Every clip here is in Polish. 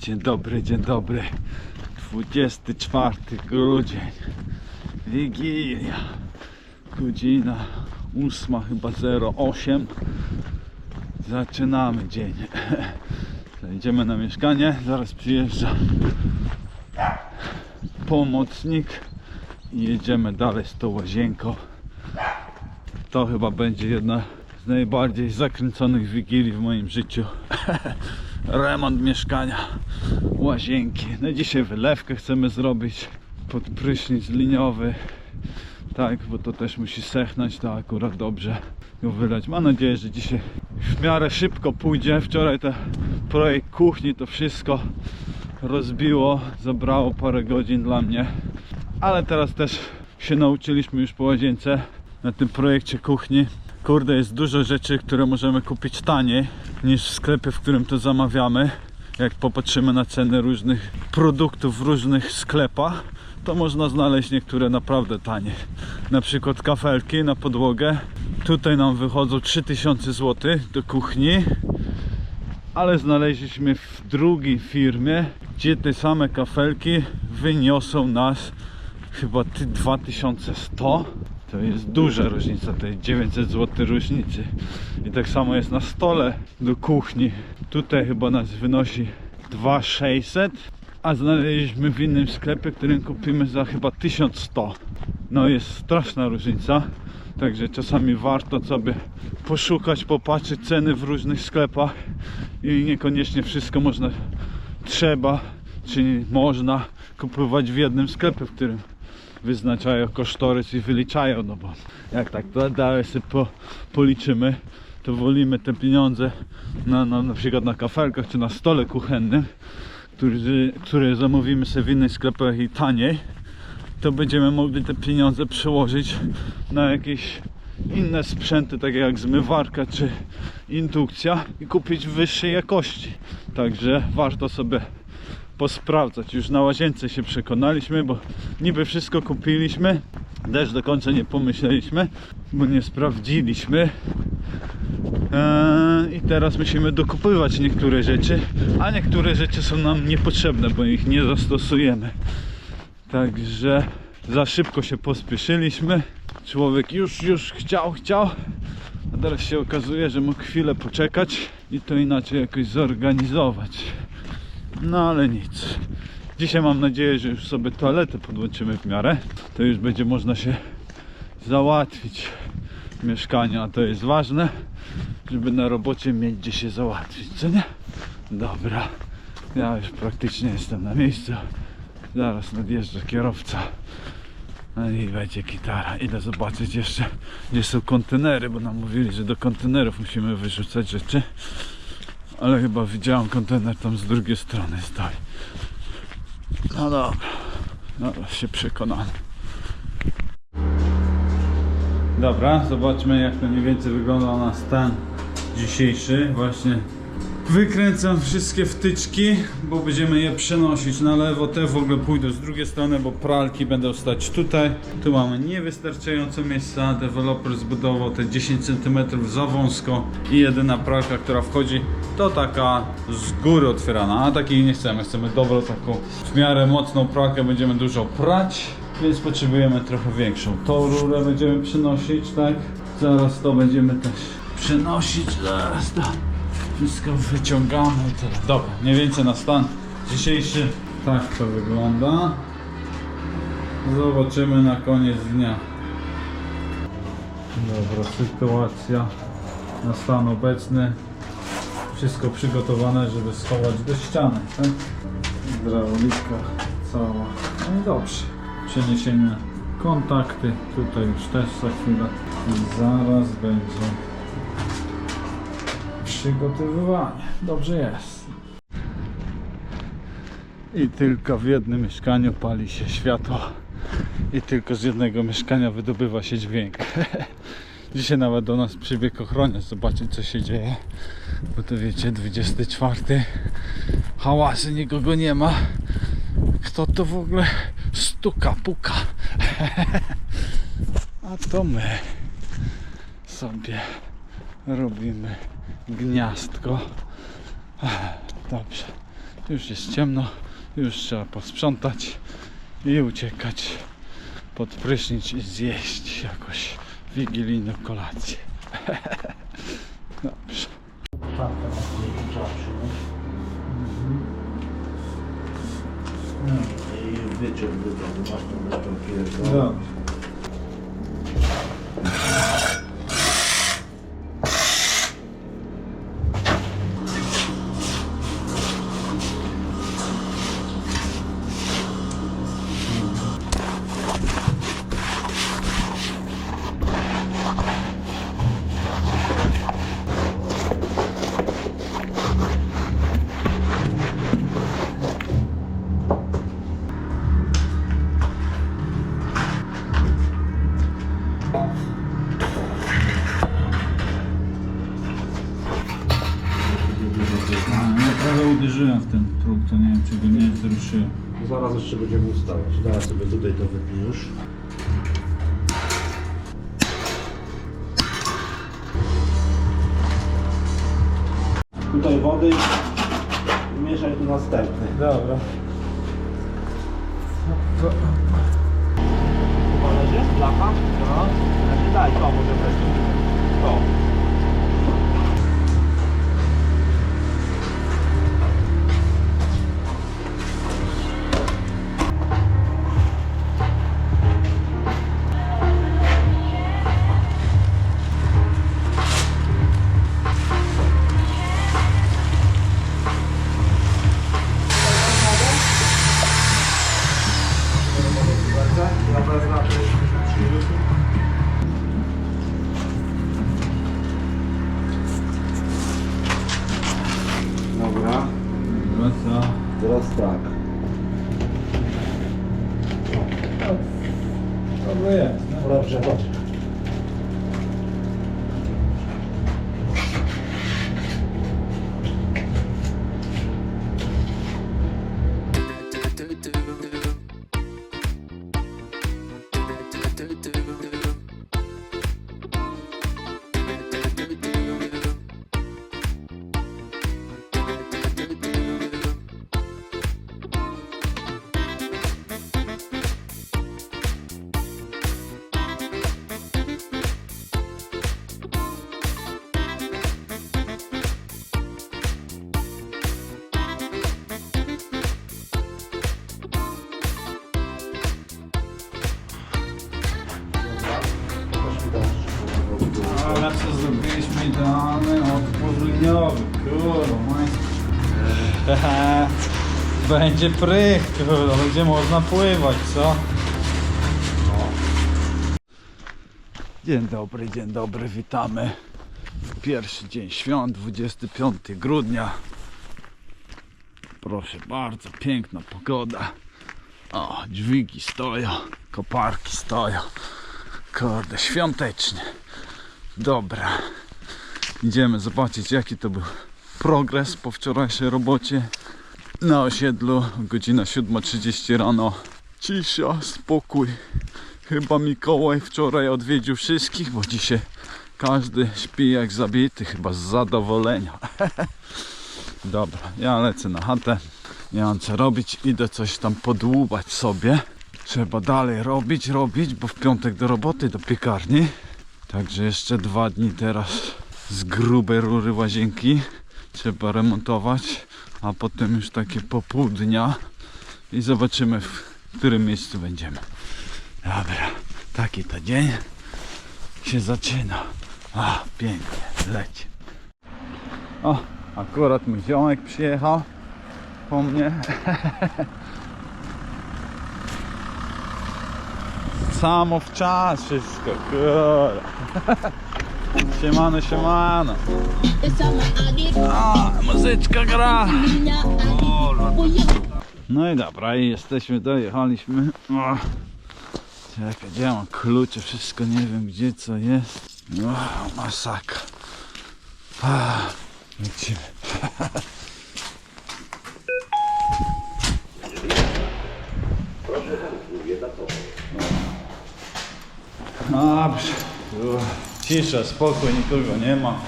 Dzień dobry, dzień dobry. 24 grudzień. Wigilia. Godzina 8 chyba 08. Zaczynamy dzień. Idziemy na mieszkanie. Zaraz przyjeżdża pomocnik i jedziemy dalej z tą łazienką. To chyba będzie jedna z najbardziej zakręconych wigilii w moim życiu. Remont mieszkania, łazienki. No dzisiaj wylewkę chcemy zrobić pod prysznic liniowy. Tak, bo to też musi sechnąć, to akurat dobrze go wylać. Mam nadzieję, że dzisiaj w miarę szybko pójdzie. Wczoraj ten projekt kuchni to wszystko rozbiło, zabrało parę godzin dla mnie. Ale teraz też się nauczyliśmy już po łazience na tym projekcie kuchni. Kurde, jest dużo rzeczy, które możemy kupić taniej niż w sklepie, w którym to zamawiamy. Jak popatrzymy na ceny różnych produktów w różnych sklepach, to można znaleźć niektóre naprawdę tanie. Na przykład kafelki na podłogę. Tutaj nam wychodzą 3000 zł do kuchni ale znaleźliśmy w drugiej firmie, gdzie te same kafelki wyniosą nas chyba ty 2100. To jest duża różnica, jest 900 zł różnicy. I tak samo jest na stole do kuchni. Tutaj chyba nas wynosi 2600, a znaleźliśmy w innym sklepie, którym kupimy za chyba 1100. No jest straszna różnica. Także czasami warto sobie poszukać, popatrzeć ceny w różnych sklepach i niekoniecznie wszystko można, trzeba, czy można kupować w jednym sklepie, w którym wyznaczają kosztorys i wyliczają, no bo jak tak to dalej sobie po, policzymy, to wolimy te pieniądze na, na, na przykład na kafelkach czy na stole kuchennym, który, który zamówimy sobie w innych sklepach i taniej, to będziemy mogli te pieniądze przełożyć na jakieś inne sprzęty, takie jak zmywarka czy indukcja i kupić wyższej jakości. Także warto sobie posprawdzać. Już na łazience się przekonaliśmy, bo niby wszystko kupiliśmy, też do końca nie pomyśleliśmy, bo nie sprawdziliśmy. Eee, I teraz musimy dokupywać niektóre rzeczy, a niektóre rzeczy są nam niepotrzebne, bo ich nie zastosujemy. Także za szybko się pospieszyliśmy. Człowiek już, już chciał, chciał. A teraz się okazuje, że mógł chwilę poczekać i to inaczej jakoś zorganizować. No ale nic. Dzisiaj mam nadzieję, że już sobie toaletę podłączymy w miarę. To już będzie można się załatwić w mieszkaniu, a to jest ważne, żeby na robocie mieć gdzie się załatwić, co nie? Dobra. Ja już praktycznie jestem na miejscu. Zaraz nadjeżdża kierowca. No i będzie gitara. Idę zobaczyć jeszcze, gdzie są kontenery, bo nam mówili, że do kontenerów musimy wyrzucać rzeczy. Ale chyba widziałem kontener tam z drugiej strony stoi. No dobra. Dobra, się przekonamy. Dobra, zobaczmy jak to mniej więcej wygląda na stan dzisiejszy. Właśnie wykręcam wszystkie wtyczki, bo będziemy je przenosić na lewo. Te w ogóle pójdą z drugiej strony, bo pralki będą stać tutaj. Tu mamy niewystarczająco miejsca. Deweloper zbudował te 10 cm za wąsko i jedyna pralka, która wchodzi, to taka z góry otwierana. A takiej nie chcemy. Chcemy dobrą taką w miarę mocną pralkę. Będziemy dużo prać. Więc potrzebujemy trochę większą. Tą rurę będziemy przynosić, tak? Zaraz to będziemy też przynosić. Zaraz to wszystko wyciągamy i. Dobra, mniej więcej na stan dzisiejszy tak to wygląda. Zobaczymy na koniec dnia. Dobra, sytuacja na stan obecny. Wszystko przygotowane, żeby schować do ściany, tak? Cała. No i dobrze. Przeniesienie kontakty. Tutaj już też za chwilę. I zaraz będzie przygotowywanie. Dobrze jest. I tylko w jednym mieszkaniu pali się światło. I tylko z jednego mieszkania wydobywa się dźwięk. Dzisiaj nawet do nas przybiegł ochroniarz zobaczyć co się dzieje. Bo to wiecie, 24. Hałasy, nikogo nie ma. Kto to w ogóle stuka, puka? A to my sobie robimy gniazdko. Dobrze. Już jest ciemno, już trzeba posprzątać i uciekać pod prysznic i zjeść jakoś wigilijną kolację. Dobrze. I wyciąg wygląda, masz tą leczą jeszcze będziemy ustawiać. Teraz sobie tutaj to wytnę już. Tutaj wody i mieszaj tu następny. Dobra. Chyba leży? Blacha? No. Znaczy daj, to może wreszcie. To. Ale odpór liniowy, kurwa, majster. Będzie prych, kurwa, będzie można pływać, co? Dzień dobry, dzień dobry, witamy w pierwszy dzień świąt, 25 grudnia. Proszę bardzo, piękna pogoda. O, dźwigi stoją, koparki stoją. Kurde, świątecznie. Dobra. Idziemy zobaczyć jaki to był progres po wczorajszej robocie na osiedlu. Godzina 7.30 rano. Cisza, spokój. Chyba Mikołaj wczoraj odwiedził wszystkich, bo dzisiaj każdy śpi jak zabity, chyba z zadowolenia. Dobra, ja lecę na chatę. Nie mam co robić, idę coś tam podłubać sobie. Trzeba dalej robić, robić, bo w piątek do roboty, do piekarni. Także jeszcze dwa dni teraz z grubej rury łazienki trzeba remontować, a potem już takie po pół dnia i zobaczymy w którym miejscu będziemy. Dobra, taki to dzień się zaczyna. A, pięknie, leci. O, akurat mój ziomek przyjechał po mnie. Samo w czas wszystko. Siemano, siemano. A, muzyczka gra. No i dobra, i jesteśmy, dojechaliśmy. O, czekaj, gdzie mam klucze, wszystko nie wiem gdzie co jest. O, masakra. Lecimy. Dobrze. Cisza, spokój, nikogo nie ma.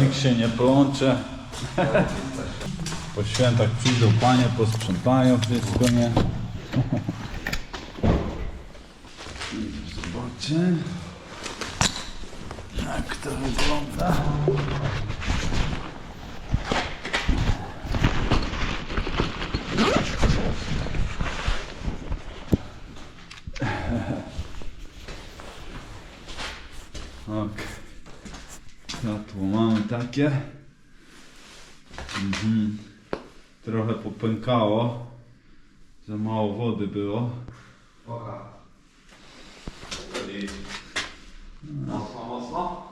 Nikt się nie plącze. Po świętach przyjdą panie, posprzątają wszystko, nie? Zobaczcie. Jak to wygląda. Ok. Światło takie. Mhm. Trochę popękało. Za mało wody było. Oka. Czyli mocno, mocno?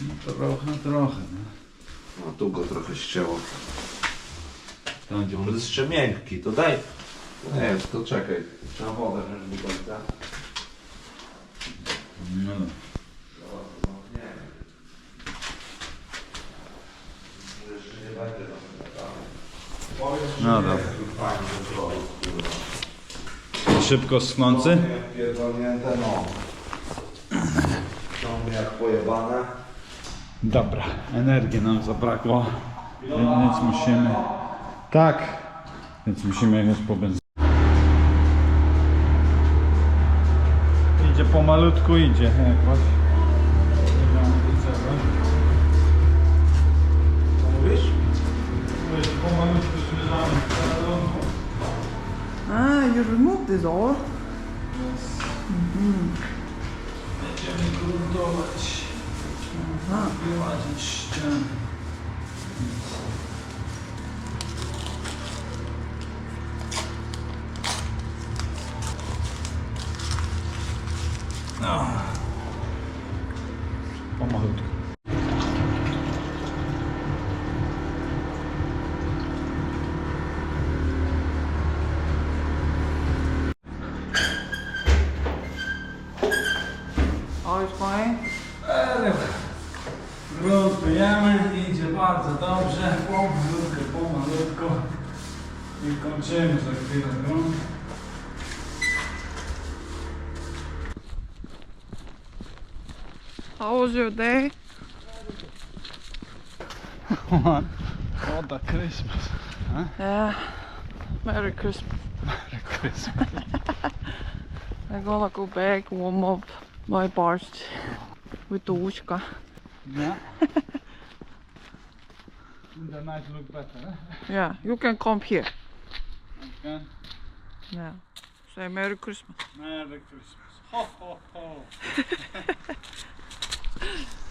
No, trochę, trochę. No. No tu go trochę ścięło. Tam gdzie On pod... jest jeszcze miękki, to daj. Nie, to czekaj. Trzeba wodę wziąć do końca. no wiem. Jeszcze nie będzie No dobra. Szybko schnący? Pierdolnięte, no. Ciągnie jak pojebane. Dobra, energii nam zabrakło, więc musimy... Tak, więc musimy jechać po benzynę. Idzie pomalutku, idzie jakoś. this all? Yes. Mm -hmm. Będziemy grudować. Aha. Uh-huh. Ściany. No. Pomalutku. I kończymy za chwilę grunt. How was your day? What a Christmas. Yeah. Merry Christmas. Merry Christmas. I'm gonna go back, warm up my barst with the ushka. Yeah. the night look better, Huh? Yeah, you can come here. Okay. Yeah. Say Merry Christmas. Merry Christmas. Ho ho ho.